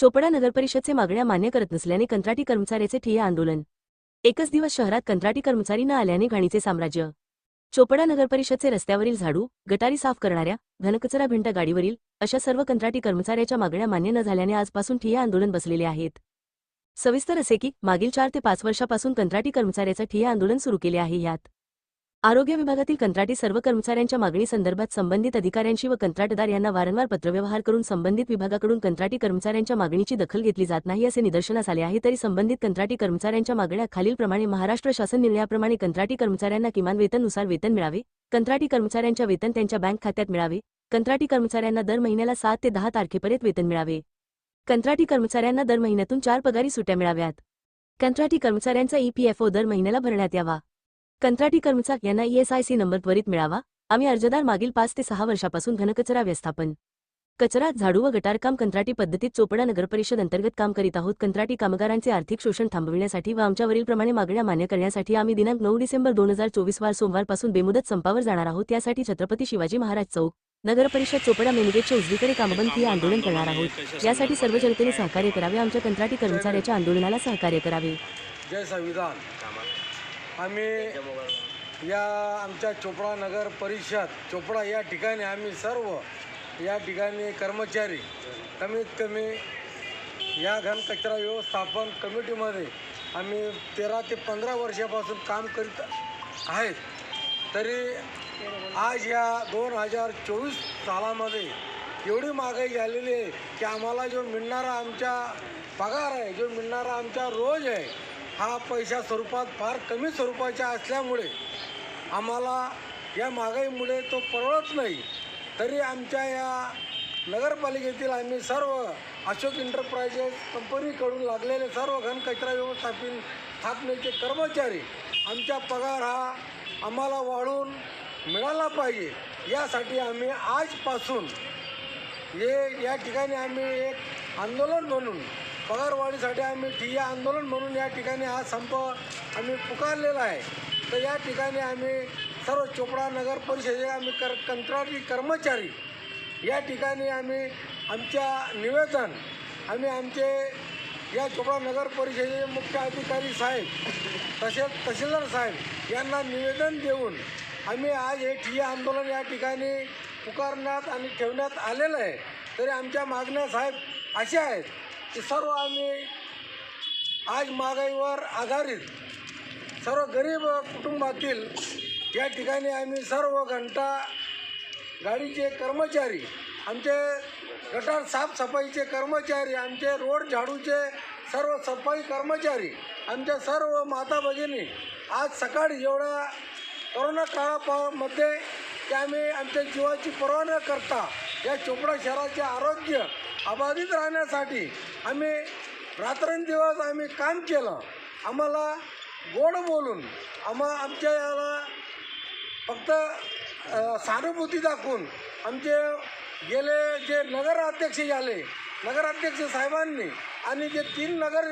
चोपडा नगरपरिषदचे मागण्या मान्य करत नसल्याने कंत्राटी कर्मचाऱ्याचे ठिय्या आंदोलन. एकच दिवस शहरात कंत्राटी कर्मचारी न आल्याने घाणीचे साम्राज्य. चोपडा नगरपरिषदचे रस्त्यावरील झाडू गटारी साफ करणाऱ्या घनकचरा भिंट गाडीवरील अशा सर्व कंत्राटी कर्मचाऱ्याच्या मागण्या मान्य न झाल्याने आजपासून ठिय्या आंदोलन बसलेले आहेत. सविस्तर असे की मागील चार ते पाच वर्षापासून कंत्राटी कर्मचाऱ्याचं ठिय्या आंदोलन सुरू केले आहे यात आरोग्य विभागातील कंत्राटी सर्व कर्मचाऱ्यांच्या मागणी संदर्भात संबंधित अधिकाऱ्यांशी व कंत्राटदार यांना वारंवार पत्रव्यवहार करून संबंधित विभागाकडून कंत्राटी कर्मचाऱ्यांच्या मागणीची दखल घेतली जात नाही असे निदर्शनास आले आहे. तरी संबंधित कंत्राटी कर्मचाऱ्यांच्या मागण्या खालीलप्रमाणे महाराष्ट्र शासन निर्णयाप्रमाणे कंत्राटी कर्मचाऱ्यांना किमान वेतननुसार वेतन मिळावे कंत्राटी कर्मचाऱ्यांच्या वेतन त्यांच्या बँक खात्यात मिळावे कंत्राटी कर्मचाऱ्यांना दर महिन्याला सात ते दहा तारखेपर्यंत वेतन मिळावे. कंत्राटी कर्मचाऱ्यांना दर महिन्यातून चार पगारी सुट्या मिळाव्यात. कंत्राटी कर्मचाऱ्यांचा ईपीएफओ दर महिन्याला भरण्यात यावा. कंत्राटी कर्मचार यांना ईएसआयसी नंबर त्वरित मिळावा. आम्ही अर्जदार मागील पाच ते सहा वर्षापासून घनकचरा व्यवस्थापन कचरा झाडू व गटारकाम कंत्राटी पद्धतीत चोपडा नगरपरिषद अंतर्गत काम करीत आहोत. कंत्राटी कामगारांचे आर्थिक शोषण थांबविण्यासाठी व आमच्यावरील प्रमाणे मागण्या मान्य करण्यासाठी आम्ही दिनांक नऊ डिसेंबर दोन हजार चोवीस वार सोमवारपासून बेमुदत संपावर जाणार आहोत. त्यासाठी छत्रपती शिवाजी महाराज चौक नगरपरिषद चोपडा मेनगेटच्या उजवीकडे कामबंद ठिय्या आंदोलन करणार आहोत. यासाठी सर्व जनतेने सहकार्य करावे. आमच्या कंत्राटी कर्मचाऱ्याच्या आंदोलनाला सहकार्य करावे. जय संविधान. आम्ही या आमच्या चोपडा नगर परिषद चोपडा या ठिकाणी आम्ही सर्व या ठिकाणी कर्मचारी कमीत कमी या घनकचरा व्यवस्थापन कमिटीमध्ये आम्ही तेरा ते पंधरा वर्षापासून काम करीत आहेत. तरी आज या दोन हजार चोवीस सालामध्ये एवढी महागाई झालेली आहे की आम्हाला जो मिळणारा आमच्या पगार आहे जो मिळणारा आमचा रोज आहे हा पैशा स्वरूपात फार कमी स्वरूपाच्या असल्यामुळे आम्हाला या महागाईमुळे तो परवडत नाही. तरी आमच्या या नगरपालिकेतील आम्ही सर्व अशोक एंटरप्राइजेस कंपनीकडून लागलेले सर्व घनकचरा व्यवस्थापन स्थापनेचे कर्मचारी आमचा पगार हा आम्हाला वाढून मिळाला पाहिजे. यासाठी आम्ही आजपासून हे या ठिकाणी आम्ही एक आंदोलन म्हणून पगारवाढीसाठी आम्ही ठिय्या आंदोलन म्हणून या ठिकाणी हा संप आम्ही पुकारलेला आहे. तर या ठिकाणी आम्ही सर्व चोपडा नगर परिषदेचे आम्ही कर कंत्राटी कर्मचारी या ठिकाणी आम्ही आमच्या निवेदन आम्ही आमचे या चोपडा नगर परिषदेचे मुख्य अधिकारी साहेब तसेच तहसीलदार साहेब यांना निवेदन देऊन आम्ही आज हे ठिय्या आंदोलन या ठिकाणी पुकारण्यात आणि ठेवण्यात आलेलं आहे. तरी आमच्या मागण्या साहेब अशा आहेत की सर्व आम्ही आज महागाईवर आधारित सर्व गरीब कुटुंबातील या ठिकाणी आम्ही सर्व घंटा गाडीचे कर्मचारी आमचे गटार साफसफाईचे कर्मचारी आमचे रोड झाडूचे सर्व सफाई कर्मचारी आमच्या सर्व माता भगिनी आज सकाळी एवढ्या कोरोना काळामध्ये ते आम्ही आमच्या जीवाची पर्वा न करता या चोपडा शहराचे आरोग्य अबाधित राहण्यासाठी आम्ही रात्रंदिवस आम्ही काम केलं. आम्हाला गोड बोलून आम्हा आमच्या याला फक्त सहानुभूती दाखवून आमचे गेले जे नगराध्यक्ष झाले नगराध्यक्ष साहेबांनी आणि जे तीन नगर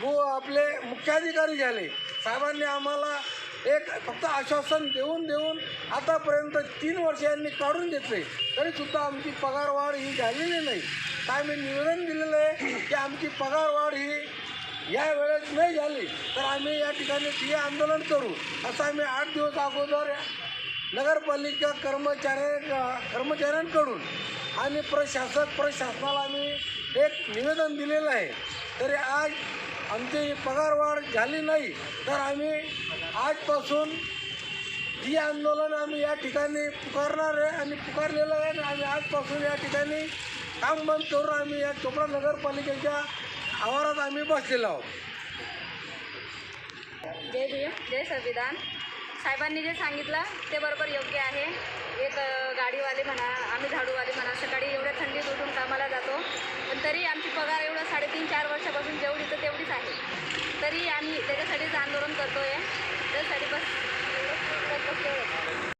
बो गो आपले मुख्याधिकारी झाले साहेबांनी आम्हाला एक फक्त आश्वासन देऊन देऊन आतापर्यंत तीन वर्ष यांनी काढून घेतले. तरीसुद्धा आमची पगारवाढ ही झालेली नाही. काय मी निवेदन दिलेलं आहे की आमची पगारवाढ ही या वेळेस नाही झाली तर आम्ही या ठिकाणी ठिय्या आंदोलन करू. असं आम्ही आठ दिवस अगोदर नगरपालिका कर्मचाऱ्या कर्मचाऱ्यांकडून आणि प्रशासक प्रशासनाला आम्ही एक निवेदन दिलेलं आहे. तरी आज आमची पगारवाढ झाली नाही तर आम्ही आजपासून ही आंदोलन आम्ही या ठिकाणी पुकारणार आहे आणि पुकारलेलं आहे आणि आम्ही आजपासून या ठिकाणी काम बंद करून आम्ही या चोपडा नगरपालिकेच्या आवारात आम्ही बसलेलो आहोत. जय भीम जय संविधान. साहेबांनी जे सांगितलं ते बरोबर योग्य आहे. एक गाडीवाले म्हणा आम्ही झाडूवाले म्हणा सकाळी एवढ्या थंडीत उठून कामाला जातो. पण तरी आमची पगार एवढं साडेतीन चार वर्षापासून जेवढी तर तेवढीच आहे. तरी आम्ही त्याच्यासाठीच आंदोलन करतो आहे よろしくお願いします。